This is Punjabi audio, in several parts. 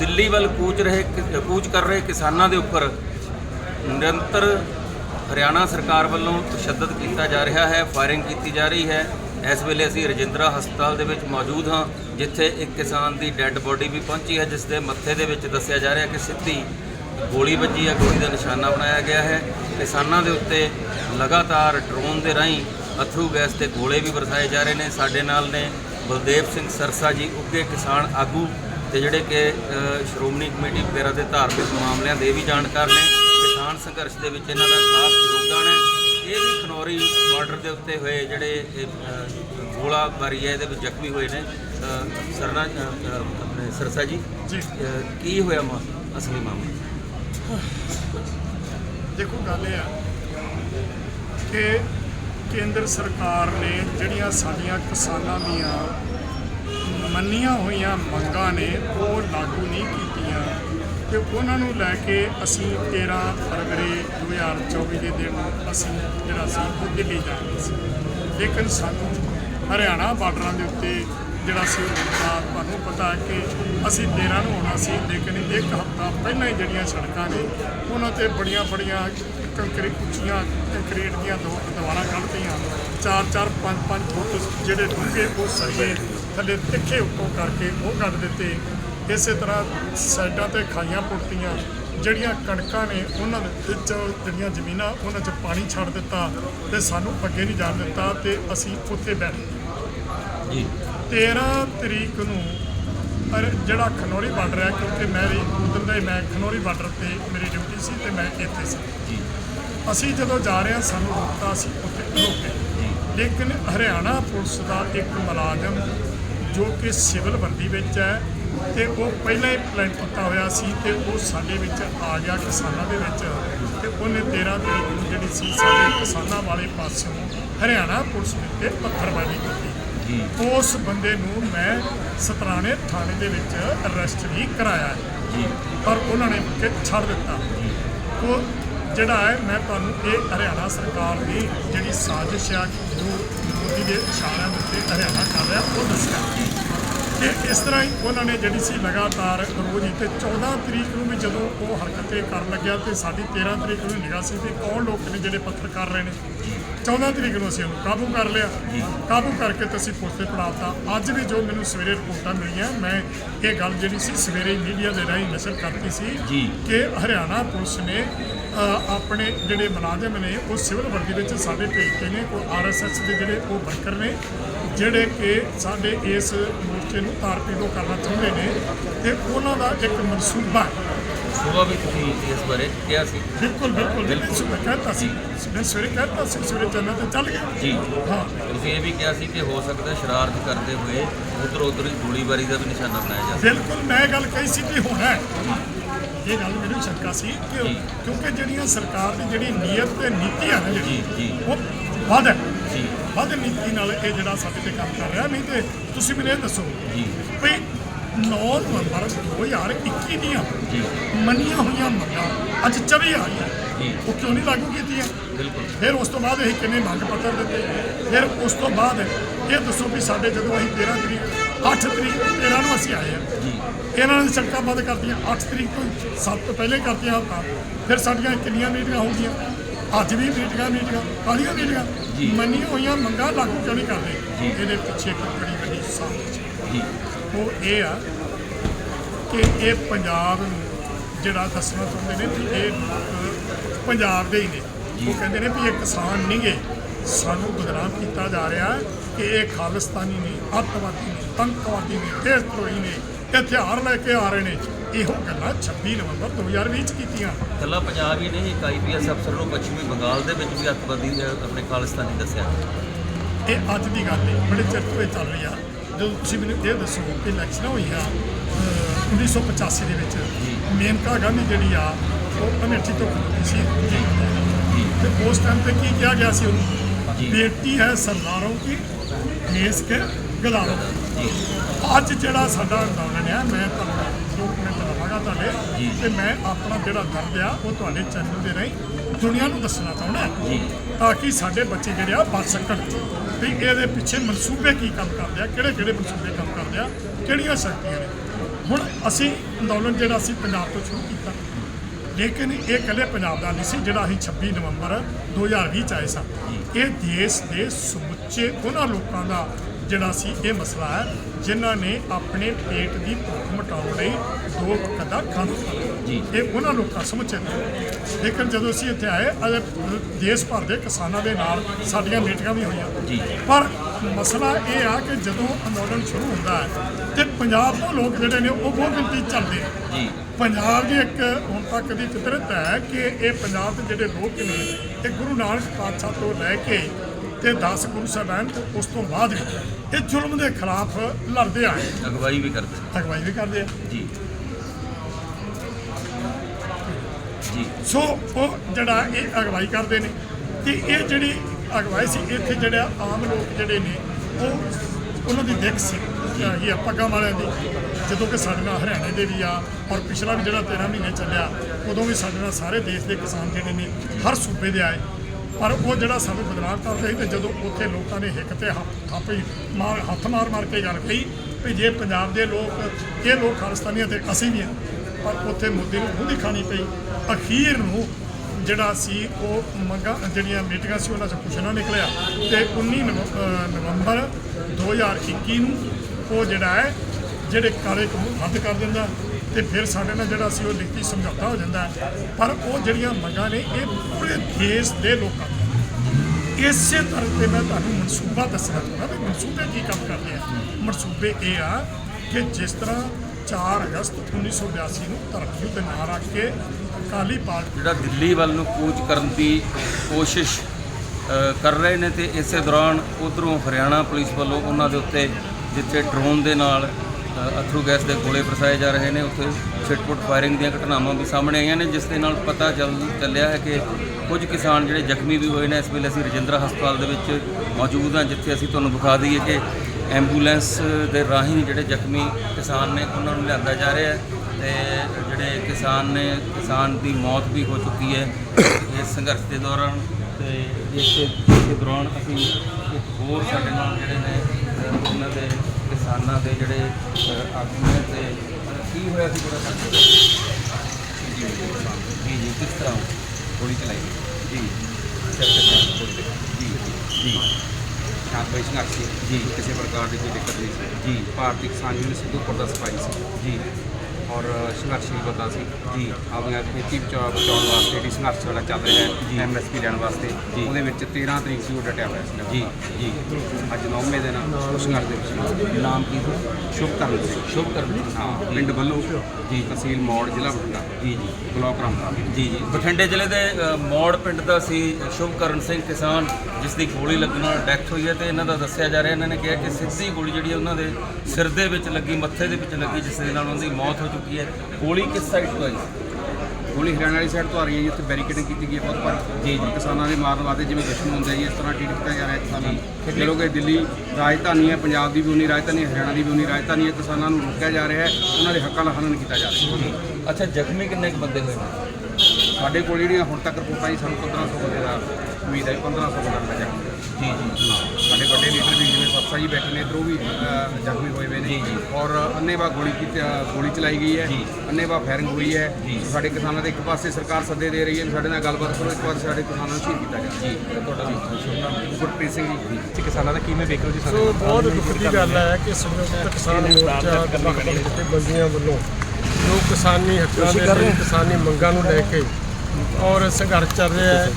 ਦਿੱਲੀ ਵੱਲ ਕੂਚ ਰਹੇ ਕਿ- ਕੂਚ ਕਰ ਰਹੇ ਕਿਸਾਨਾਂ ਦੇ ਉੱਪਰ ਨਿਰੰਤਰ ਹਰਿਆਣਾ ਸਰਕਾਰ ਵੱਲੋਂ ਤਸ਼ੱਦਦ ਕੀਤਾ ਜਾ ਰਿਹਾ ਹੈ, ਫਾਇਰਿੰਗ ਕੀਤੀ ਜਾ ਰਹੀ ਹੈ। ਇਸ ਵੇਲੇ ਅਸੀਂ ਰਜਿੰਦਰਾ ਹਸਪਤਾਲ ਦੇ ਵਿੱਚ ਮੌਜੂਦ ਹਾਂ, ਜਿੱਥੇ ਇੱਕ ਕਿਸਾਨ ਦੀ ਡੈੱਡ ਬੋਡੀ ਵੀ ਪਹੁੰਚੀ ਹੈ ਜਿਸ ਦੇ ਮੱਥੇ ਦੇ ਵਿੱਚ ਦੱਸਿਆ ਜਾ ਰਿਹਾ ਕਿ ਸਿੱਧੀ ਗੋਲੀ ਵੱਜੀ ਹੈ, ਗੋਲੀ ਦਾ ਨਿਸ਼ਾਨਾ ਬਣਾਇਆ ਗਿਆ ਹੈ। ਕਿਸਾਨਾਂ ਦੇ ਉੱਤੇ ਲਗਾਤਾਰ ਡਰੋਨ ਦੇ ਰਾਹੀਂ ਅਥਰੂ ਗੈਸ ਤੇ ਗੋਲੇ ਵੀ ਵਰਸਾਏ ਜਾ ਰਹੇ ਨੇ। ਸਾਡੇ ਨਾਲ ਨੇ ਬਲਦੇਵ ਸਿੰਘ ਸਰਸਾ ਜੀ ਉੱਗੇ ਕਿਸਾਨ ਆਗੂ। ਤੇ ਜਿਹੜੇ ਕਿ ਸ਼੍ਰੋਮਣੀ ਕਮੇਟੀ ਵਗੈਰਾ ਦੇ ਧਾਰਮਿਕ ਮਾਮਲਿਆਂ ਦੇ ਵੀ ਜਾਣਕਾਰ ਨੇ ਕਿਸਾਨ ਸੰਘਰਸ਼ ਦੇ ਵਿੱਚ ਇਹਨਾਂ ਦਾ ਖਾਸ ਯੋਗਦਾਨ ਹੈ। ਇਹ ਵੀ ਖਨੌਰੀ ਬਾਰਡਰ ਦੇ ਉੱਤੇ ਹੋਏ ਜਿਹੜੇ ਇਹ, ਅ, ਗੋਲਾਬਾਰੀ ਹੈ ਇਹਦੇ ਵਿੱਚ ਜ਼ਖਮੀ ਹੋਏ ਨੇ। ਸਰਨਾ ਆਪਣੇ ਸਰਸਾ ਜੀ ਕੀ ਹੋਇਆ ਮਾ ਅਸਲੀ ਮਾਮਲਾ? ਦੇਖੋ ਗੱਲ ਇਹ ਆ ਕਿ ਕੇਂਦਰ ਸਰਕਾਰ ਨੇ ਜਿਹੜੀਆਂ ਸਾਡੀਆਂ ਕਿਸਾਨਾਂ ਦੀਆਂ ਮੰਨੀਆਂ ਹੋਈਆਂ ਮੰਗਾਂ ਨੇ ਉਹ ਲਾਗੂ ਨਹੀਂ ਕੀਤੀਆਂ ਤੇ ਉਹਨਾਂ ਨੂੰ ਲੈ ਕੇ ਅਸੀਂ 13 ਫਰਵਰੀ 2024 ਦੇ ਦਿਨ ਅਸੀਂ ਜਿਹੜਾ ਸੀ ਉਹ ਦਿੱਲੀ ਜਾਣਾ ਸੀ। ਲੇਕਿਨ ਸਾਨੂੰ ਹਰਿਆਣਾ ਬਾਰਡਰਾਂ ਦੇ ਉੱਤੇ ਜਿਹੜਾ ਸੀ ਤੁਹਾਨੂੰ ਪਤਾ ਕਿ ਅਸੀਂ 13 ਨੂੰ ਆਉਣਾ ਸੀ, ਲੇਕਿਨ ਇੱਕ ਹਫ਼ਤਾ ਪਹਿਲਾਂ ਹੀ ਜਿਹੜੀਆਂ ਸੜਕਾਂ ਨੇ, ਉਹਨਾਂ ਤੇ ਬੜੀਆਂ ਬੜੀਆਂ ਕੰਕਰੀਟ ਉੱਚੀਆਂ ਕੰਕਰੀਟ ਦੀਆਂ ਦੋ ਦੀਵਾਰਾਂ ਕੱਢਤੀਆਂ। ਚਾਰ ਚਾਰ ਪੰਜ ਪੰਜ ਫੁੱਟ ਜਿਹੜੇ ਡੂੰਘੇ ਉਹ ਸਰੀਏ ਥੱਲੇ ਤਿੱਖੇ ਉੱਤੋਂ ਕਰਕੇ ਉਹ ਕੱਢ ਦਿੱਤੇ। ਇਸੇ ਤਰ੍ਹਾਂ ਸਾਈਡਾਂ ਤੇ ਖਾਈਆਂ ਪੁੱਟੀਆਂ ਜਿਹੜੀਆਂ ਕਣਕਾਂ ਨੇ ਉਹਨਾਂ ਦੇ ਵਿੱਚ ਜਿਹੜੀਆਂ ਜ਼ਮੀਨਾਂ ਉਹਨਾਂ 'ਚ ਪਾਣੀ ਛੱਡ ਦਿੱਤਾ ਤੇ ਸਾਨੂੰ ਅੱਗੇ ਨਹੀਂ ਜਾਣ ਦਿੱਤਾ ਤੇ ਅਸੀਂ ਉੱਥੇ ਬੈਠ। ਗਏ ਜੀ। 13 ਤਰੀਕ ਨੂੰ ਪਰ ਜਿਹੜਾ ਖਨੌਰੀ ਬਾਰਡਰ ਹੈ ਕਿਉਂਕਿ ਮੈਂ ਵੀ ਉਦੋਂ ਦਾ ਹੀ ਮੈਂ ਖਨੌਰੀ ਬਾਰਡਰ ਤੇ ਮੇਰੀ ਡਿਊਟੀ ਸੀ ਤੇ ਮੈਂ ਇੱਥੇ ਸੀ। ਜੀ। ਅਸੀਂ ਜਦੋਂ ਜਾ ਰਹੇ ਹਾਂ ਸਾਨੂੰ ਰੋਕਤਾ ਸੀ ਉੱਥੇ ਰੋਕੇ ਲੇਕਿਨ ਹਰਿਆਣਾ ਪੁਲਿਸ ਦਾ ਇੱਕ ਮੁਲਾਜ਼ਮ ਜੋ ਕਿ ਸਿਵਲ ਵਰਦੀ ਵਿੱਚ ਹੈ ਤੇ ਉਹ ਪਹਿਲਾਂ ਹੀ ਪਲਾਨ ਕੀਤਾ ਹੋਇਆ ਸੀ ਤੇ ਉਹ ਸਾਡੇ ਵਿੱਚ ਆ ਗਿਆ ਕਿਸਾਨਾਂ ਦੇ ਵਿੱਚ ਤੇ ਉਹਨੇ 13 ਤਰੀਕ ਨੂੰ ਜਿਹੜੀ ਸੀ ਸਾਡੇ ਕਿਸਾਨਾਂ ਵਾਲੇ ਪਾਸਿਓਂ ਹਰਿਆਣਾ ਪੁਲਿਸ ਉੱਤੇ ਪੱਥਰਬਾਜ਼ੀ ਕੀਤੀ। ਉਸ ਬੰਦੇ ਨੂੰ ਮੈਂ ਸਤਰਾਣੇ ਥਾਣੇ ਦੇ ਵਿੱਚ ਅਰੈਸਟ ਵੀ ਕਰਾਇਆ ਪਰ ਉਹਨਾਂ ਨੇ ਕਿ ਛੱਡ ਦਿੱਤਾ। ਉਹ ਜਿਹੜਾ ਹੈ ਮੈਂ ਤੁਹਾਨੂੰ ਇਹ ਹਰਿਆਣਾ ਸਰਕਾਰ ਦੀ ਜਿਹੜੀ ਸਾਜ਼ਿਸ਼ ਆ ਜੋ ਮੋਦੀ ਦੇ ਇਸ਼ਾਰਿਆਂ ਉੱਤੇ ਹਰਿਆਣਾ ਕਰ ਰਿਹਾ ਉਹ ਦੱਸਿਆ ਤੇ ਇਸ ਤਰ੍ਹਾਂ ਹੀ ਉਹਨਾਂ ਨੇ ਜਿਹੜੀ ਸੀ ਲਗਾਤਾਰ ਰੋਜ਼ ਹੀ ਤੇ 14 ਤਰੀਕ ਨੂੰ ਵੀ ਜਦੋਂ ਉਹ ਹਰਕਤੇ ਕਰਨ ਲੱਗਿਆ ਤੇ ਸਾਡੀ 13 ਤਰੀਕ ਨੂੰ ਨਿਗਾਹ ਸੀ ਕਿ ਕੌਣ ਲੋਕ ਨੇ ਜਿਹੜੇ ਪੱਥਰ ਕਰ ਰਹੇ ਨੇ। 14 ਤਰੀਕ ਨੂੰ ਅਸੀਂ ਉਹਨੂੰ ਕਾਬੂ ਕਰ ਲਿਆ। ਕਾਬੂ ਕਰਕੇ ਤੇ ਅਸੀਂ ਪੁਲਿਸ ਤੇ ਫੜਾਤਾ ਅੱਜ ਵੀ ਜੋ ਮੈਨੂੰ ਸਵੇਰੇ ਰਿਪੋਰਟਾਂ ਮਿਲੀਆਂ ਮੈਂ ਇਹ ਗੱਲ ਜਿਹੜੀ ਸੀ ਸਵੇਰੇ ਮੀਡੀਆ ਦੇ ਰਾਹੀਂ ਨਸ਼ਰ ਕਰਤੀ ਸੀ। ਕਿ ਹਰਿਆਣਾ ਪੁਲਿਸ ਨੇ ਆਪਣੇ ਜਿਹੜੇ ਮੁਲਾਜ਼ਮ ਨੇ ਉਹ ਸਿਵਲ ਵਰਦੀ ਵਿੱਚ ਸਾਡੇ ਭੇਜਤੇ ਨੇ ਕੋਈ ਆਰਐਸਐਸ ਦੇ ਜਿਹੜੇ ਉਹ ਵਰਕਰ ਨੇ ਜਿਹੜੇ ਕਿ ਸਾਡੇ ਇਸ ਮੋਰਚੇ ਨੂੰ ਤਾਰਪੀਦੋ ਕਰਨਾ ਚਾਹੁੰਦੇ ਨੇ ਤੇ ਉਹਨਾਂ ਦਾ ਇੱਕ ਮਨਸੂਬਾ ਹੈ। ਸੁਬਾਹ ਵੀ ਤੁਸੀਂ ਇਸ ਬਾਰੇ ਕਿਹਾ ਸੀ? ਬਿਲਕੁਲ ਬਿਲਕੁਲ। ਬਿਲਕੁਲ। ਮੈਂ ਕਹਿੰਦਾ ਸੀ ਮੈਂ ਸਵੇਰੇ ਕਹਿੰਦਾ ਸੀ ਸਵੇਰੇ ਚੱਲਣਾ ਤੇ ਚੱਲ ਗਿਆ। ਜੀ। ਹਾਂ। ਤੁਸੀਂ ਇਹ ਵੀ ਕਿਹਾ ਸੀ ਕਿ ਹੋ ਸਕਦਾ ਸ਼ਰਾਰਤ ਕਰਦੇ ਹੋਏ ਉਧਰ ਉਧਰ ਗੋਲੀਬਾਰੀ ਦਾ ਵੀ ਨਿਸ਼ਾਨਾ ਬਣਾਇਆ ਜਾ ਬਿਲਕੁਲ ਮੈਂ ਗੱਲ ਕਹੀ ਸੀ ਕਿ ਹੋਣਾ ਹੈ। ਇਹ ਗੱਲ ਮੈਨੂੰ ਸ਼ੰਕਾ ਸੀ ਕਿ। ਕਿਉਂਕਿ ਜਿਹੜੀਆਂ ਸਰਕਾਰ ਦੀ ਜਿਹੜੀ ਨੀਅਤ ਤੇ ਨੀਤੀ ਹੈ ਨਾ ਜੀ, ਜਿਹੜੀ। ਉਹ ਵੱਧ ਹੈ। ਜੀ। ਵੱਧ ਨੀਤੀ ਨਾਲ ਇਹ ਜਿਹੜਾ ਸਾਡੇ ਤੇ ਕੰਮ ਕਰ ਰਿਹਾ ਨਹੀਂ ਤੇ ਤੁਸੀਂ ਮੈਨੂੰ ਇਹ ਦੱਸੋ ਜੀ। ਵੀ 9 ਨਵੰਬਰ 2021 ਦੀਆਂ ਜੀ। ਮੰਨੀਆਂ ਹੋਈਆਂ ਮੰਗਾਂ ਅੱਜ 24 ਆ ਗਈਆਂ ਜੀ। ਉਹ ਕਿਉਂ ਨਹੀਂ ਲਾਗੂ ਕੀਤੀਆਂ? ਬਿਲਕੁਲ। ਫਿਰ ਉਸ ਤੋਂ ਬਾਅਦ ਅਸੀਂ ਕਿੰਨੇ ਮੰਗ ਪੱਤਰ ਦਿੱਤੇ? ਫਿਰ ਉਸ ਤੋਂ ਬਾਅਦ ਇਹ ਦੱਸੋ ਵੀ ਸਾਡੇ ਜਦੋਂ ਅਸੀਂ 13 ਤਰੀਕ 8 ਤਰੀਕ 13 ਨੂੰ ਅਸੀਂ ਆਏ ਆ ਜੀ। ਇਹਨਾਂ ਨੇ ਸੜਕਾਂ ਬੰਦ ਕਰਤੀਆਂ 8 ਤਰੀਕ ਤੋਂ ਸਭ ਤੋਂ ਪਹਿਲੇ ਕਰਤੀਆਂ ਹਫ਼ਤਾ। ਫਿਰ ਸਾਡੀਆਂ ਕਿੰਨੀਆਂ ਮੀਟਿੰਗਾਂ ਹੋ ਗਈਆਂ? ਅੱਜ ਵੀ ਮੀਟਿੰਗਾਂ ਮੀਟਿੰਗਾਂ ਕਾਲੀਆਂ ਮੀਟਿੰਗਾਂ? ਜੀ। ਮੰਨੀਆਂ ਹੋਈਆਂ ਮੰਗਾਂ ਲਾਗੂ ਕਿਉਂ ਨਹੀਂ ਕਰਦੇ। ਇਹਦੇ ਪਿੱਛੇ ਇੱਕ ਬੜੀ ਵੱਡੀ ਸਾਜ਼ਿਸ਼। ਜੀ। ਉਹ ਇਹ ਆ ਕਿ ਇਹ ਪੰਜਾਬ ਨੂੰ ਜਿਹੜਾ ਦੱਸਣਾ ਚਾਹੁੰਦੇ ਨੇ ਕਿ ਇਹ ਲੋਕ ਪੰਜਾਬ ਦੇ ਹੀ ਨੇ। ਉਹ ਕਹਿੰਦੇ ਨੇ ਵੀ ਇਹ ਕਿਸਾਨ ਨਹੀਂਗੇ ਸਾਨੂੰ ਬਦਨਾਮ ਕੀਤਾ ਜਾ ਰਿਹਾ ਕਿ ਇਹ ਖਾਲਿਸਤਾਨੀ ਨੇ ਅੱਤਵਾਦੀ ਨੇ ਤੰਕਵਾਦੀ ਨੇ ਦੇਸ਼ਦਰੋਹੀ ਨੇ। ਹਥਿਆਰ ਲੈ ਕੇ ਆ ਰਹੇ ਨੇ। ਇਹੋ ਗੱਲਾਂ 26 ਨਵੰਬਰ 2020 ਚ ਕੀਤੀਆਂ। ਕੱਲਾ ਪੰਜਾਬ ਹੀ ਨਹੀਂ ਇੱਕ ਆਈਪੀਐਸ ਅਫਸਰ ਨੂੰ ਪੱਛਮੀ ਬੰਗਾਲ ਦੇ ਵਿੱਚ ਵੀ ਅੱਤਵਾਦੀ ਆਪਣੇ ਖਾਲਿਸਤਾਨੀ ਦੱਸਿਆ। ਇਹ ਅੱਜ ਦੀ ਗੱਲ ਹੈ ਬੜੇ ਚਿਰ ਤੋਂ ਇਹ ਚੱਲ ਰਹੀ ਆ। ਜਦੋਂ ਤੁਸੀਂ ਮੈਨੂੰ ਇਹ ਦੱਸੋ ਕਿ ਇਲੈਕਸ਼ਨ ਹੋਈ ਆ ਅਹ, 1985 ਦੇ ਵਿੱਚ ਮੇਨਕਾ ਗਾਂਧੀ ਜਿਹੜੀ ਆ ਉਹ ਅਮੇਠੀ ਤੋਂ ਖਲੋਤੀ ਸੀ। ਤੇ ਉਸ ਟਾਈਮ ਤੇ ਕੀ ਕਿਹਾ ਗਿਆ ਸੀ ਉਹਨੂੰ। ਬੇਟੀ ਹੈ ਸਰਦਾਰੋਂ ਕੀ ਦੇਸ਼ ਕੇ ਗਦਾਰੋਂ ਅੱਜ ਜਿਹੜਾ ਸਾਡਾ ਹੈ ਮੈਂ ਤੁਹਾਨੂੰ ਦੋ ਕੁ ਮਿੰਟ ਲਵਾਂਗਾ। ਤੁਹਾਡੇ ਤੇ ਮੈਂ ਆਪਣਾ ਜਿਹੜਾ ਦਰਦ ਆ ਉਹ ਤੁਹਾਡੇ ਚੈਨਲ ਦੇ ਰਾਹੀਂ ਦੁਨੀਆ ਨੂੰ ਦੱਸਣਾ ਚਾਹੁੰਦਾ ਤਾਂ ਕਿ ਸਾਡੇ ਬੱਚੇ ਜਿਹੜੇ ਆ ਬਚ ਸਕਣ। ਵੀ ਇਹਦੇ ਪਿੱਛੇ ਮਨਸੂਬੇ ਕੀ ਕੰਮ ਕਰਦੇ ਆ ਕਿਹੜੇ ਕਿਹੜੇ ਮਨਸੂਬੇ ਕੰਮ ਕਰਦੇ ਆ ਕਿਹੜੀਆਂ ਸ਼ਕਤੀਆਂ ਨੇ? ਹੁਣ ਅਸੀਂ ਅੰਦੋਲਨ ਜਿਹੜਾ ਅਸੀਂ ਪੰਜਾਬ ਤੋਂ ਸ਼ੁਰੂ ਕੀਤਾ। ਲੇਕਿਨ ਇਹ ਇਕੱਲੇ ਪੰਜਾਬ ਦਾ ਨਹੀਂ ਸੀ ਜਿਹੜਾ ਅਸੀਂ 26 ਨਵੰਬਰ 2020 ਚ ਆਏ ਸਾਂ। ਇਹ ਦੇਸ਼ ਦੇ ਸਮੁੱਚੇ ਉਹਨਾਂ ਲੋਕਾਂ ਦਾ ਜਿਹੜਾ ਸੀ ਇਹ ਮਸਲਾ ਹੈ। ਜਿਨ੍ਹਾਂ ਨੇ ਆਪਣੇ ਪੇਟ ਦੀ ਭੁੱਖ ਮਿਟਾਉਣ ਲਈ ਦੋ ਕਦਾ ਖਾਣਾ ਜੀ। ਇਹ ਉਹਨਾਂ ਲੋਕਾਂ ਸਮੁੱਚੇ ਨੇ ਲੇਕਿਨ ਜਦੋਂ ਅਸੀਂ ਇੱਥੇ ਆਏ ਅਜੇ ਦੇਸ਼ ਭਰ ਦੇ ਕਿਸਾਨਾਂ ਦੇ ਨਾਲ ਸਾਡੀਆਂ ਮੀਟਿੰਗਾਂ ਵੀ ਹੋਈਆਂ। ਜੀ। ਪਰ ਮਸਲਾ ਇਹ ਆ ਕਿ ਜਦੋਂ ਅੰਦੋਲਨ ਸ਼ੁਰੂ ਹੁੰਦਾ ਹੈ ਤੇ ਪੰਜਾਬ ਤੋਂ ਲੋਕ ਜਿਹੜੇ ਨੇ ਉਹ ਬਹੁਤ ਗਿਣਤੀ ਚੱਲਦੇ ਜੀ। ਪੰਜਾਬ ਦੀ ਇੱਕ ਹੁਣ ਤੱਕ ਦੀ ਫਿਤਰਤ ਹੈ ਕਿ ਇਹ ਪੰਜਾਬ ਦੇ ਜਿਹੜੇ ਲੋਕ ਨੇ ਇਹ ਗੁਰੂ ਨਾਨਕ ਪਾਤਸ਼ਾਹ ਤੋਂ ਲੈ ਕੇ ਤੇ 10 ਗੁਰੂ ਸਾਹਿਬਾਨ ਉਸ ਤੋਂ ਬਾਅਦ ਵੀ ਇਹ ਜ਼ੁਲਮ ਦੇ ਖਿਲਾਫ ਲੜਦੇ ਆਏ। ਅਗਵਾਈ ਵੀ ਕਰਦੇ। ਅਗਵਾਈ ਵੀ ਕਰਦੇ ਆ। ਜੀ। ਜੀ। ਸੋ ਉਹ ਜਿਹੜਾ ਇਹ ਅਗਵਾਈ ਕਰਦੇ ਨੇ ਤੇ ਇਹ ਜਿਹੜੀ ਅਗਵਾਈ ਸੀ ਇੱਥੇ ਜਿਹੜਾ ਆਮ ਲੋਕ ਜਿਹੜੇ ਨੇ ਉਹ ਉਹਨਾਂ ਦੀ ਦਿੱਖ ਸੀ ਇਹ ਪੱਗਾਂ ਵਾਲਿਆਂ ਦੀ। ਜਦੋਂ ਕਿ ਸਾਡੇ ਨਾਲ ਹਰਿਆਣੇ ਦੇ ਵੀ ਆ ਔਰ ਪਿਛਲਾ ਵੀ ਜਿਹੜਾ 13 ਮਹੀਨੇ ਚੱਲਿਆ ਉਦੋਂ ਵੀ ਸਾਡੇ ਨਾਲ ਸਾਰੇ ਦੇਸ਼ ਦੇ ਕਿਸਾਨ ਜਿਹੜੇ ਨੇ ਹਰ ਸੂਬੇ ਦੇ ਆਏ। ਪਰ ਉਹ ਜਿਹੜਾ ਸਾਨੂੰ ਬਦਨਾਮ ਕਰਦੇ ਸੀ ਤੇ ਜਦੋਂ ਉੱਥੇ ਲੋਕਾਂ ਨੇ ਹਿੱਕ ਤੇ ਹੱਥ ਥਾਪੀ, ਮਾਰ, ਹੱਥ ਮਾਰ ਮਾਰ ਕੇ ਗੱਲ ਕਹੀ ਵੀ ਜੇ ਪੰਜਾਬ ਦੇ ਲੋਕ, ਇਹ ਲੋਕ ਖਾਲਿਸਤਾਨੀ ਤੇ ਅਸੀਂ ਵੀ ਹਾਂ, ਪਰ ਉੱਥੇ ਮੋਦੀ ਨੂੰ ਖੁਦ ਹੀ ਖਾਣੀ ਪਈ। ਅਖੀਰ ਨੂੰ ਜਿਹੜਾ ਸੀ ਉਹ ਮੰਗਾਂ, ਜਿਹੜੀਆਂ ਮੀਟਿੰਗਾਂ ਸੀ ਉਹਨਾਂ 'ਚ ਕੁਛ ਨਾ ਨਿਕਲਿਆ। ਤੇ 19 ਨਵ- ਅਹ ਨਵੰਬਰ 2021 ਨੂੰ ਉਹ ਜਿਹੜਾ ਹੈ, ਜਿਹੜੇ ਕਾਲੇ ਕਾਨੂੰਨ ਰੱਦ ਕਰ ਦਿੰਦਾ ਤੇ ਫਿਰ ਸਾਡੇ ਨਾਲ ਜਿਹੜਾ ਸੀ ਉਹ ਲਿਖਤੀ ਸਮਝੌਤਾ ਹੋ ਜਾਂਦਾ। ਪਰ ਉਹ ਜਿਹੜੀਆਂ ਮੰਗਾਂ ਨੇ, ਇਹ ਪੂਰੇ ਦੇਸ਼ ਦੇ ਲੋਕਾਂ ਇਸੇ ਤਰ੍ਹਾਂ ਤੇ ਮੈਂ ਤੁਹਾਨੂੰ ਮਨਸੂਬਾ ਦੱਸਣਾ ਚਾਹੁੰਦਾ ਵੀ ਮਨਸੂਬੇ ਕੀ ਕੰਮ ਕਰਦੇ ਆ? ਮਨਸੂਬੇ ਇਹ ਆ ਕਿ ਜਿਸ ਤਰ੍ਹਾਂ 4 ਅਗਸਤ 1982 ਨੂੰ ਧਰਮ ਯੁੱਧ ਨਾਂ ਰੱਖ ਕੇ ਅਕਾਲੀ ਪਾਰਟੀ ਜਿਹੜਾ ਦਿੱਲੀ ਵੱਲ ਨੂੰ ਕੂਚ ਕਰਨ ਦੀ ਕੋਸ਼ਿਸ਼ ਕਰ ਰਹੇ ਨੇ ਤੇ ਇਸੇ ਦੌਰਾਨ ਉਧਰੋਂ ਹਰਿਆਣਾ ਪੁਲਿਸ ਵੱਲੋਂ ਉਹਨਾਂ ਦੇ ਉੱਤੇ ਜਿੱਥੇ ਡਰੋਨ ਦੇ ਨਾਲ ਅਥਰੂ ਗੈਸ ਦੇ ਗੋਲੇ ਬਰਸਾਏ ਜਾ ਰਹੇ ਨੇ। ਉੱਥੇ ਛਿਟਪੁਟ ਫਾਇਰਿੰਗ ਦੀਆਂ ਘਟਨਾਵਾਂ ਵੀ ਸਾਹਮਣੇ ਆਈਆਂ ਨੇ ਜਿਸ ਦੇ ਨਾਲ ਪਤਾ ਚੱਲ ਚੱਲਿਆ ਹੈ ਕਿ ਕੁਝ ਕਿਸਾਨ ਜਿਹੜੇ ਜ਼ਖਮੀ ਵੀ ਹੋਏ ਨੇ। ਇਸ ਵੇਲੇ ਅਸੀਂ ਰਜਿੰਦਰਾ ਹਸਪਤਾਲ ਦੇ ਵਿੱਚ ਮੌਜੂਦ ਹਾਂ ਜਿੱਥੇ ਅਸੀਂ ਤੁਹਾਨੂੰ ਵਿਖਾ ਦਈਏ ਕਿ ਐਂਬੂਲੈਂਸ ਦੇ ਰਾਹੀਂ ਜਿਹੜੇ ਜ਼ਖਮੀ ਕਿਸਾਨ ਨੇ ਉਹਨਾਂ ਨੂੰ ਲਿਆਂਦਾ ਜਾ ਰਿਹਾ ਹੈ ਤੇ ਜਿਹੜੇ ਕਿਸਾਨ ਨੇ ਕਿਸਾਨ ਦੀ ਮੌਤ ਵੀ ਹੋ ਚੁੱਕੀ ਹੈ ਇਸ ਸੰਘਰਸ਼ ਦੇ ਦੌਰਾਨ। ਤੇ ਇਸ ਦੇ ਦੌਰਾਨ ਅਸੀਂ ਇੱਕ ਹੋਰ ਸਾਡੇ ਨਾਲ ਜਿਹੜੇ ਨੇ ਅ, ਉਹਨਾਂ ਦੇ ਕਿਸਾਨਾਂ ਦੇ ਜਿਹੜੇ ਆਗੂ ਨੇ ਤੇ ਕੀ ਹੋਇਆ ਸੀ ਪੂਰਾ ਸਾਡਾ ਜੀ ਜੀ ਜੀ ਕਿਸ ਤਰ੍ਹਾਂ ਗੋਲੀ ਚਲਾਈ ਜੀ ਸਿਰ ਤੇ ਚਲਾਈ ਜੀ ਜੀ ਸ਼ਾਂਤਮਈ ਸੰਘਰਸ਼ ਸੀ ਜੀ। ਕਿਸੇ ਪ੍ਰਕਾਰ ਦੀ ਕੋਈ ਦਿੱਕਤ ਨਹੀਂ ਸੀ। ਜੀ, ਭਾਰਤੀ ਕਿਸਾਨ ਯੂਨੀਅਨ ਸਿੱਧੂਪੁਰ ਦਾ ਸਿਪਾਹੀ ਸੀ। ਜੀ। ਔਰ ਸੰਘਰਸ਼ੀ ਬੰਦਾ ਸੀ। ਜੀ। ਆਪਣੀਆਂ ਖੇਤੀ ਬਚਾਅ ਬਚਾਉਣ ਵਾਸਤੇ ਜਿਹੜੀ ਸੰਘਰਸ਼ ਸਾਡਾ ਚੱਲ ਰਿਹਾ। ਹੈ ਐਮਐਸਪੀ ਲੈਣ ਵਾਸਤੇ। ਉਹਦੇ ਵਿੱਚ 13 ਤਰੀਕ ਸੀ ਉਹ ਡਟਿਆ ਹੋਇਆ ਸੀ। ਜੀ ਜੀ। ਅੱਜ 9ਵੇਂ ਦਿਨ ਉਹ ਸੰਘਰਸ਼ ਦੇ ਵਿੱਚ। ਸੀ। ਨਾਮ ਕੀ ਸੀ? ਸ਼ੁਭ ਕਰਨ ਸਿੰਘ। ਸ਼ੁਭ ਕਰਨ ਹਾਂ ਪਿੰਡ ਬੱਲੂ ਜੀ। ਤਹਿਸੀਲ ਮੌੜ ਜ਼ਿਲ੍ਹਾ ਬਠਿੰਡਾ। ਜੀ ਜੀ। ਬਲਾਕ ਰਾਮਪੁਰਾ। ਜੀ ਜੀ। ਬਠਿੰਡੇ ਜ਼ਿਲ੍ਹੇ ਦੇ ਮੌੜ ਪਿੰਡ ਦਾ ਸੀ ਸ਼ੁਭਕਰਨ ਸਿੰਘ ਕਿਸਾਨ ਜਿਸ ਦੀ ਗੋਲੀ ਲੱਗਣ ਨਾਲ ਡੈਥ ਹੋਈ ਹੈ ਤੇ ਇਹਨਾਂ ਦਾ ਦੱਸਿਆ ਜਾ ਰਿਹਾ ਇਹਨਾਂ ਨੇ ਕਿਹਾ ਕਿ ਸਿੱਧੀ ਗੋਲੀ ਜਿਹੜੀ ਉਹਨਾਂ ਦੇ ਸਿਰ ਦੇ ਵਿੱਚ ਲੱਗੀ ਮੱਥੇ ਦੇ ਵਿੱਚ ਲੱਗੀ ਜਿਸ ਦੇ ਨਾਲ ਉਹਨਾਂ ਦੀ ਮੌਤ ਹੋ ਚੁੱਕੀ ਹੈ? ਗੋਲੀ ਕਿਸ ਸਾਈਡ ਤੋਂ ਆਈ? ਗੋਲੀ ਹਰਿਆਣਾ ਵਾਲੀ ਸਾਈਡ ਤੋਂ ਆ ਰਹੀ ਹੈ ਜੀ ਉੱਥੇ ਬੈਰੀਕੇਡਿੰਗ ਕੀਤੀ ਗਈ ਹੈ ਬਹੁਤ ਭਾਰੀ ਜੀ, ਜੀ। ਕਿਸਾਨਾਂ ਦੇ ਮਾਰਨ ਵਾਸਤੇ ਜਿਵੇਂ ਦੁਸ਼ਮਣ ਹੁੰਦੇ ਜੀ ਇਸ ਤਰ੍ਹਾਂ ਟ੍ਰੀਟ ਕੀਤਾ ਜਾ ਰਿਹਾ ਕਿਸਾਨਾਂ ਨੂੰ। ਜਦੋਂ ਕਿ ਦਿੱਲੀ ਰਾਜਧਾਨੀ ਹੈ ਪੰਜਾਬ ਦੀ ਵੀ ਉਨੀ ਰਾਜਧਾਨੀ ਹੈ ਹਰਿਆਣਾ ਦੀ ਵੀ ਉਨੀ ਰਾਜਧਾਨੀ ਹੈ ਕਿਸਾਨਾਂ ਨੂੰ ਰੋਕਿਆ ਜਾ ਰਿਹਾ ਹੈ ਉਹਨਾਂ ਦੇ ਹੱਕਾਂ ਦਾ ਹਨਨ ਕੀਤਾ ਜਾ ਰਿਹਾ ਹੈ। ਅੱਛਾ ਜ਼ਖਮੀ ਕਿੰਨੇ ਕੁ ਬੰਦੇ ਹੋਏ ਸਾਡੇ ਕੋਲ ਜਿਹੜੀਆਂ ਹੁਣ ਤੱਕ ਰਿਪੋਰਟਾਂ ਜੀ ਸਾਨੂੰ 1500 ਬੰਦੇ ਦਾ ਉਮੀਦ ਹੈ 1500 ਬੰਦਾ ਮਿਲ ਜਾਏਗਾ ਜੀ ਜੀ। ਸਾਡੇ ਵੱਡੇ ਲੀਡਰ ਵੀ ਜਿਵੇਂ ਸਤਸਾ ਜੀ ਬੈਠੇ ਨੇ ਇੱਧਰੋਂ ਵੀ ਅਹ, ਜ਼ਖਮੀ ਹੋਏ ਹੋਏ ਨੇ। ਜੀ, ਜੀ। ਔਰ ਅੰਨੇਵਾ ਗੋਲੀ ਕੀਤੀ ਗੋਲੀ ਚਲਾਈ ਗਈ ਹੈ। ਅੰਨੇਵਾ ਫਾਇਰਿੰਗ ਹੋਈ ਹੈ। ਸਾਡੇ ਕਿਸਾਨਾਂ ਦੇ ਇੱਕ ਪਾਸੇ ਸਰਕਾਰ ਸੱਦੇ ਦੇ ਰਹੀ ਹੈ ਵੀ ਸਾਡੇ ਨਾਲ ਗੱਲਬਾਤ ਕਰੋ ਇੱਕ ਵਾਰ ਸਾਡੇ ਕਿਸਾਨਾਂ ਨੂੰ ਸ਼ਹੀਦ ਕੀਤਾ ਜਾਵੇ ਜੀ। ਤੁਹਾਡਾ ਨਾਮ ਗੁਰਪ੍ਰੀਤ ਸਿੰਘ ਜੀ। ਤੇ ਕਿਸਾਨਾਂ ਦਾ ਕਿਵੇਂ ਵੇਖ ਰਹੇ ਹੋ ਜੀ ਸੋ ਬਹੁਤ ਦੁੱਖ ਦੀ ਗੱਲ ਹੈ ਕਿ ਸੰਯੁਕਤ ਕਿਸਾਨ ਮੋਰਚਾ ਵੱਲੋਂ ਜੋ ਕਿਸਾਨੀ ਹੱਕਾਂ ਦੇ ਕਿਸਾਨੀ ਮੰਗਾਂ ਨੂੰ ਲੈ ਕੇ ਔਰ ਸੰਘਰਸ਼ ਚੱਲ ਰਿਹਾ ਹੈ।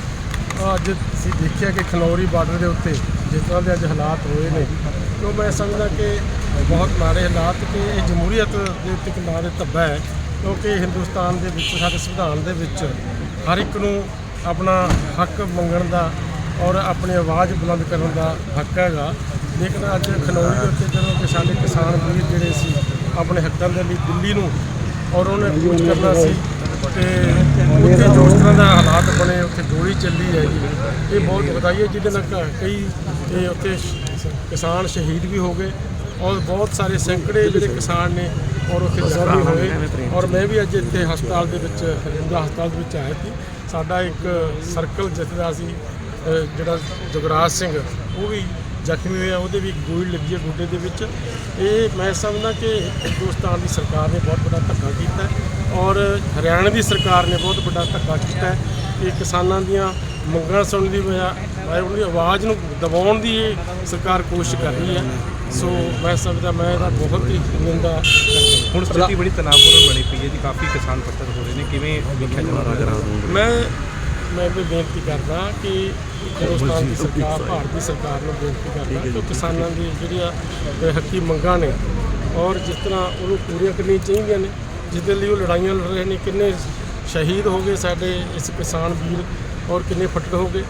ਅੱਜ ਅਸੀਂ ਦੇਖਿਆ ਕਿ ਖਨੌਰੀ ਬਾਰਡਰ ਦੇ ਉੱਤੇ ਜਿਸ ਤਰ੍ਹਾਂ ਦੇ ਅੱਜ ਹਾਲਾਤ ਹੋਏ ਨੇ ਕਿਉਂ ਮੈਂ ਸਮਝਦਾ ਕਿ ਬਹੁਤ ਮਾੜੇ ਹਾਲਾਤ ਕਿ ਇਹ ਜਮਹੂਰੀਅਤ ਦੇ ਉੱਤੇ ਇੱਕ ਨਾਂ ਦੇ ਧੱਬਾ ਹੈ, ਕਿਉਂਕਿ ਹਿੰਦੁਸਤਾਨ ਦੇ ਵਿੱਚ, ਸਾਡੇ ਸੰਵਿਧਾਨ ਦੇ ਵਿੱਚ ਹਰ ਇੱਕ ਨੂੰ ਆਪਣਾ ਹੱਕ ਮੰਗਣ ਦਾ ਔਰ ਆਪਣੀ ਆਵਾਜ਼ ਬੁਲੰਦ ਕਰਨ ਦਾ ਹੱਕ ਹੈਗਾ। ਲੇਕਿਨ ਅੱਜ ਖਨੌਰੀ ਦੇ ਉੱਤੇ ਜਦੋਂ ਕਿ ਸਾਡੇ ਕਿਸਾਨ ਵੀਰ ਜਿਹੜੇ ਸੀ, ਆਪਣੇ ਹੱਕਾਂ ਦੇ ਲਈ ਦਿੱਲੀ ਨੂੰ ਔਰ ਉਹਨੇ ਕੂਚ ਕਰਨਾ ਸੀ ਤੇ ਉੱਥੇ ਜੋ ਇਸ ਤਰ੍ਹਾਂ ਦਾ ਹਾਲਾਤ ਬਣੇ, ਉੱਥੇ ਗੋਲੀ ਚੱਲੀ ਹੈ ਜੀ। ਇਹ ਬਹੁਤ ਦੁਖਦਾਈ ਹੈ, ਜਿਹਦੇ ਨਾਲ ਕਈ, ਇਹ ਉੱਥੇ ਕਿਸਾਨ ਸ਼ਹੀਦ ਵੀ ਹੋ ਗਏ ਔਰ ਬਹੁਤ ਸਾਰੇ ਸੈਂਕੜੇ ਜਿਹੜੇ ਕਿਸਾਨ ਨੇ ਔਰ ਉੱਥੇ ਜ਼ਖਮੀ ਹੋਏ ਔਰ ਮੈਂ ਵੀ ਅੱਜ ਇੱਥੇ ਹਸਪਤਾਲ ਦੇ ਵਿੱਚ ਰਜਿੰਦਰਾ ਹਸਪਤਾਲ ਦੇ ਵਿੱਚ ਆਇਆ ਸੀ। ਸਾਡਾ ਇੱਕ ਸਰਕਲ ਜਥੇਦਾਰ ਸੀ ਜਿਹੜਾ ਜਗਰਾਜ ਸਿੰਘ, ਉਹ ਵੀ ਜ਼ਖਮੀ ਹੋਇਆ, ਉਹਦੇ ਵੀ ਗੋਲੀ ਲੱਗੀ ਹੈ ਗੋਡੇ ਦੇ ਵਿੱਚ। ਇਹ, ਮੈਂ ਸਮਝਦਾ ਕਿ ਹਿੰਦੁਸਤਾਨ ਦੀ ਸਰਕਾਰ ਨੇ ਬਹੁਤ ਵੱਡਾ ਧੱਕਾ ਕੀਤਾ। ਔਰ ਹਰਿਆਣਾ ਦੀ ਸਰਕਾਰ ਨੇ ਬਹੁਤ ਵੱਡਾ ਧੱਕਾ ਕੀਤਾ ਹੈ ਕਿ ਕਿਸਾਨਾਂ ਦੀਆਂ ਮੰਗਾਂ ਸੁਣਨ ਦੀ ਬਜਾ ਬਜਾਏ ਉਹਨਾਂ ਦੀ ਆਵਾਜ਼ ਨੂੰ ਦਬਾਉਣ ਦੀ ਸਰਕਾਰ ਕੋਸ਼ਿਸ਼ ਕਰ ਰਹੀ ਹੈ। ਸੋ ਮੈਂ ਸਮਝਦਾ ਮੈਂ ਇਹਦਾ ਬਹੁਤ ਹੀ ਨਿੰਦਾ ਹੁਣ ਸਥਿਤੀ ਬੜੀ ਤਣਾਅਪੂਰਨ ਬਣੀ ਪਈ ਹੈ ਜੀ ਕਾਫੀ ਕਿਸਾਨ ਪੱਤਰ ਹੋ ਰਹੇ ਨੇ। ਕਿਵੇਂ ਵੇਖਿਆ ਜਾਣਾ ਮੈਂ ਮੈਂ ਵੀ ਬੇਨਤੀ ਕਰਦਾ ਕਿ ਹਿੰਦੁਸਤਾਨ ਦੀ ਸਰਕਾਰ ਭਾਰਤ ਦੀ ਸਰਕਾਰ ਨੂੰ ਬੇਨਤੀ ਕਰਦਾ ਕਿ ਕਿਸਾਨਾਂ ਦੀ ਜਿਹੜੀਆਂ ਹੱਕੀ ਮੰਗਾਂ ਨੇ ਔਰ ਜਿਸ ਤਰ੍ਹਾਂ ਉਹਨੂੰ ਪੂਰੀਆਂ ਕਰਨੀਆਂ ਚਾਹੀਦੀਆਂ ਨੇ ਜਿਸ ਦੇ ਲਈ ਉਹ ਲੜਾਈਆਂ ਲੜ ਰਹੇ ਨੇ ਕਿੰਨੇ ਸ਼ਹੀਦ ਹੋ ਗਏ ਸਾਡੇ ਇਸ ਕਿਸਾਨ ਵੀਰ ਔਰ ਕਿੰਨੇ ਫੱਟੜ ਹੋ ਗਏ।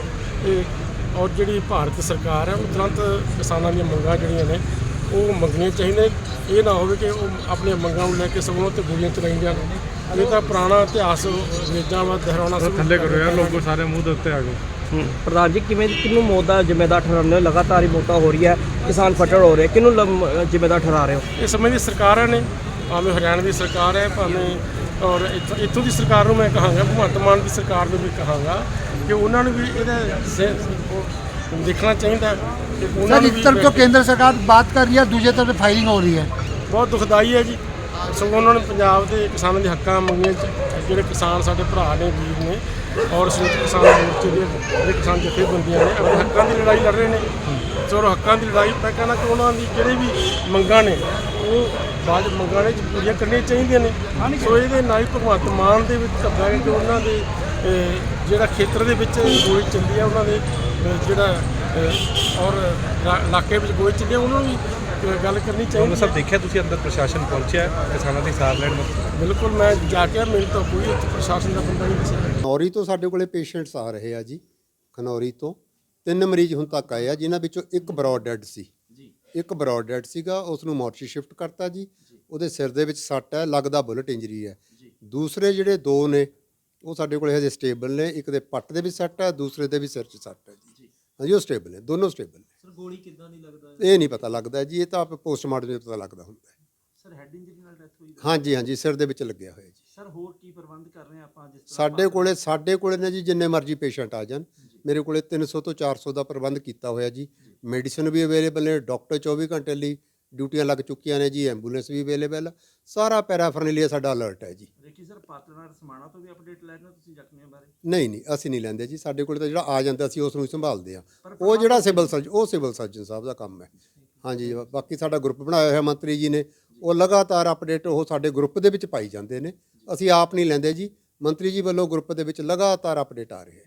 ਇਹ ਔਰ ਜਿਹੜੀ ਭਾਰਤ ਸਰਕਾਰ ਹੈ ਉਹ ਤੁਰੰਤ ਕਿਸਾਨਾਂ ਦੀਆਂ ਮੰਗਾਂ ਜਿਹੜੀਆਂ ਨੇ ਉਹ ਮੰਗਣੀਆਂ ਚਾਹੀਦੀਆਂ ਇਹ ਨਾ ਹੋਵੇ ਕਿ ਉਹ ਆਪਣੀਆਂ ਮੰਗਾਂ ਨੂੰ ਲੈ ਕੇ ਸਗੋਂ ਤੇ ਗੋਲੀਆਂ ਚਲਾਈ ਜਾਣ। ਇਹ ਤਾਂ ਪੁਰਾਣਾ ਇਤਿਹਾਸ ਅੰਗਰੇਜ਼ਾਂ ਵਾ ਦੁਹਰਾਉਣਾ ਥੱਲੇ ਕਰੋ ਯਾਰ ਲੋਕੋ ਸਾਰੇ ਮੂੰਹ ਦੇ ਉੱਤੇ ਆ ਗਏ। ਪ੍ਰਧਾਨ ਜੀ ਕਿਵੇਂ ਕਿਹਨੂੰ ਮੌਤ ਦਾ ਜ਼ਿੰਮੇਦਾਰ ਠਹਿਰਾਉਂਦੇ ਹੋ? ਲਗਾਤਾਰ ਹੀ ਮੌਤਾਂ ਹੋ ਰਹੀ ਹੈ ਕਿਸਾਨ ਫੱਟੜ ਹੋ ਰਹੇ ਕਿਹਨੂੰ ਜ਼ਿੰਮੇਦਾਰ ਠਹਿਰਾ ਰਹੇ ਹੋ? ਇਸ ਸਮੇਂ ਦੀ ਸਰਕਾਰਾਂ ਨੇ ਭਾਵੇਂ ਹਰਿਆਣਾ ਦੀ ਸਰਕਾਰ ਹੈ ਭਾਵੇਂ ਔਰ ਇੱਥੋਂ ਦੀ ਸਰਕਾਰ ਨੂੰ ਮੈਂ ਕਹਾਂਗਾ ਭਗਵੰਤ ਮਾਨ ਦੀ ਸਰਕਾਰ ਨੂੰ ਵੀ ਕਹਾਂਗਾ ਕਿ ਉਹਨਾਂ ਨੂੰ ਵੀ ਇਹਦਾ ਦੇਖਣਾ ਚਾਹੀਦਾ ਕਿ ਉਹਨਾਂ ਨੂੰ ਵੀ ਤੋਂ ਕੇਂਦਰ ਸਰਕਾਰ ਬਾਤ ਕਰ ਰਹੀ ਹੈ ਦੂਜੇ ਤਰਫ ਫਾਈਲਿੰਗ ਹੋ ਰਹੀ ਹੈ। ਬਹੁਤ ਦੁਖਦਾਈ ਹੈ ਜੀ। ਸਗੋਂ ਉਹਨਾਂ ਨੇ ਪੰਜਾਬ ਦੇ ਕਿਸਾਨਾਂ ਦੇ ਹੱਕਾਂ ਮੰਗੀਆਂ ਜਿਹੜੇ ਕਿਸਾਨ ਸਾਡੇ ਭਰਾ ਨੇ ਵੀਰ ਨੇ ਔਰ ਸੰਯੁਕਤ ਕਿਸਾਨ ਮੋਰਚੇ ਦੇ ਜਿਹੜੇ ਕਿਸਾਨ ਜਥੇਬੰਦੀਆਂ ਨੇ ਆਪਣੇ ਹੱਕਾਂ ਦੀ ਲੜਾਈ ਲੜ ਰਹੇ ਨੇ। ਸੋ ਹੱਕਾਂ ਦੀ ਲੜਾਈ ਮੈਂ ਕਹਿੰਦਾ ਕਿ ਉਹਨਾਂ ਦੀ ਜਿਹੜੇ ਵੀ ਮੰਗਾਂ ਨੇ ਉਹ ਬਾਅਦ ਮੰਗਾਂ ਨੇ ਪੂਰੀਆਂ ਕਰਨੀਆਂ ਚਾਹੀਦੀਆਂ ਨੇ। ਸੋ ਇਹਦੇ ਨਾਲ ਹੀ ਭਗਵੰਤ ਮਾਨ ਦੇ ਵਿੱਚ ਧੱਕਾ ਹੈ ਕਿ ਉਹਨਾਂ ਦੇ ਜਿਹੜਾ ਖੇਤਰ ਦੇ ਵਿੱਚ ਗੋਲੀ ਚੱਲੀ ਆ ਉਹਨਾਂ ਦੇ ਜਿਹੜਾ ਔਰ ਇਲਾਕੇ ਵਿੱਚ ਗੋਲੀ ਚੱਲੀ ਆ ਉਹਨਾਂ ਨੂੰ ਵੀ ਗੱਲ ਕਰਨੀ ਚਾਹੀਦੀ ਸਭ ਦੇਖਿਆ ਤੁਸੀਂ ਅੰਦਰ ਪ੍ਰਸ਼ਾਸਨ ਪਹੁੰਚਿਆ ਕਿਸਾਨਾਂ ਦੀ ਸਾਰ ਲੈਣ ਬਿਲਕੁਲ ਮੈਂ ਜਾ ਕੇ ਮੈਨੂੰ ਤਾਂ ਕੋਈ ਪ੍ਰਸ਼ਾਸਨ ਦਾ ਬੰਦਾ ਨਹੀਂ ਦਿਸਿਆ ਖਨੌਰੀ ਤੋਂ ਸਾਡੇ ਕੋਲੇ ਪੇਸ਼ੈਂਟਸ ਆ ਰਹੇ ਆ ਜੀ ਖਨੌਰੀ ਤੋਂ। ਤਿੰਨ ਮਰੀਜ਼ ਹੁਣ ਤੱਕ ਆਏ ਆ ਜਿਨ੍ਹਾਂ ਵਿੱਚੋਂ ਇੱਕ ਬਰੋਡ ਡੈਡ ਸੀ। ਇੱਕ ਬਰੋਡ ਡੈਡ ਸੀਗਾ ਉਸ ਨੂੰ ਮੋਰਚੀ ਸ਼ਿਫਟ ਕਰਤਾ ਜੀ। ਉਹਦੇ ਸਿਰ ਦੇ ਵਿੱਚ ਸੱਟ ਹੈ ਲੱਗਦਾ ਬੁਲਟ ਇੰਜਰੀ ਹੈ। ਦੂਸਰੇ ਜਿਹੜੇ ਦੋ ਨੇ ਉਹ ਸਾਡੇ ਕੋਲੇ ਹਜੇ ਸਟੇਬਲ ਨੇ। ਇੱਕ ਦੇ ਪੱਟ ਦੇ ਵਿੱਚ ਸੱਟ ਹੈ ਦੂਸਰੇ ਦੇ ਵੀ ਸਿਰ 'ਚ ਸੱਟ ਹੈ ਜੀ। ਹਾਂਜੀ ਉਹ ਸਟੇਬਲ ਨੇ ਦੋਨੋਂ ਸਟੇਬਲ ਨੇ। ਸਰ ਗੋਲੀ ਕਿੱਦਾਂ ਨਹੀਂ ਲੱਗਦਾ ਇਹ ਨਹੀਂ ਪਤਾ ਲੱਗਦਾ ਜੀ ਇਹ ਤਾਂ ਆਪ ਪੋਸਟਮਾਰਟਮ ਦੇ ਪਤਾ ਲੱਗਦਾ ਹੁੰਦਾ ਹੈ। ਸਰ ਹੈਡ ਇੰਜਰੀ ਨਾਲ ਡੈਥ ਹੋਈ ਹਾਂਜੀ ਹਾਂਜੀ ਸਿਰ ਦੇ ਵਿੱਚ ਲੱਗਿਆ ਹੋਇਆ ਜੀ। ਸਰ ਹੋਰ ਕੀ ਪ੍ਰਬੰਧ ਕਰ ਰਹੇ ਆਪਾਂ ਜਿਸ ਸਾਡੇ ਕੋਲੇ ਸਾਡੇ ਕੋਲੇ ਨੇ ਜੀ ਜਿੰਨੇ ਮਰਜ਼ੀ ਪੇਸ਼ੈਂਟ ਆ ਜਾਣ। ਮੇਰੇ ਕੋਲੇ 300 ਤੋਂ 400 ਦਾ ਪ੍ਰਬੰਧ ਕੀਤਾ ਹੋਇਆ ਜੀ। ਮੈਡੀਸਨ ਵੀ ਅਵੇਲੇਬਲ ਨੇ ਡਾਕਟਰ 24 ਘੰਟੇ ਲਈ ਡਿਊਟੀਆਂ ਲੱਗ ਚੁੱਕੀਆਂ ਨੇ ਜੀ ਐਂਬੂਲੈਂਸ ਵੀ ਅਵੇਲੇਬਲ ਸਾਰਾ ਪੈਰਾਫਰਨਲੀਆ ਸਾਡਾ ਅਲਰਟ ਹੈ ਜੀ। ਦੇਖੀ ਸਰ ਪਾਤਰਨਾਰ ਸਮਾਣਾ ਤੋਂ ਵੀ ਅਪਡੇਟ ਲੈ ਰਹੇ ਹੋ ਤੁਸੀਂ ਜ਼ਖਮੀਆਂ ਬਾਰੇ? ਨਹੀਂ ਨਹੀਂ ਅਸੀਂ ਨਹੀਂ ਲੈਂਦੇ ਜੀ ਸਾਡੇ ਕੋਲੇ ਤਾਂ ਜਿਹੜਾ ਆ ਜਾਂਦਾ ਸੀ ਉਸ ਨੂੰ ਹੀ ਸੰਭਾਲਦੇ ਆ ਉਹ ਜਿਹੜਾ ਸਿਵਲ ਸਰਜਨ ਉਹ ਸਿਵਲ ਸਰਜਨ ਸਾਹਿਬ ਦਾ ਕੰਮ ਹੈ। ਹਾਂਜੀ ਬਾਕੀ ਸਾਡਾ ਗਰੁੱਪ ਬਣਾਇਆ ਹੋਇਆ ਮੰਤਰੀ ਜੀ ਨੇ ਉਹ ਲਗਾਤਾਰ ਅਪਡੇਟ ਉਹ ਸਾਡੇ ਗਰੁੱਪ ਦੇ ਵਿੱਚ ਪਾਈ ਜਾਂਦੇ ਨੇ। ਅਸੀਂ ਆਪ ਨਹੀਂ ਲੈਂਦੇ ਜੀ ਮੰਤਰੀ ਜੀ ਵੱਲੋਂ ਗਰੁੱਪ ਦੇ ਵਿੱਚ ਲਗਾਤਾਰ ਅਪਡੇਟ ਆ ਰਹੇ ਹੈ।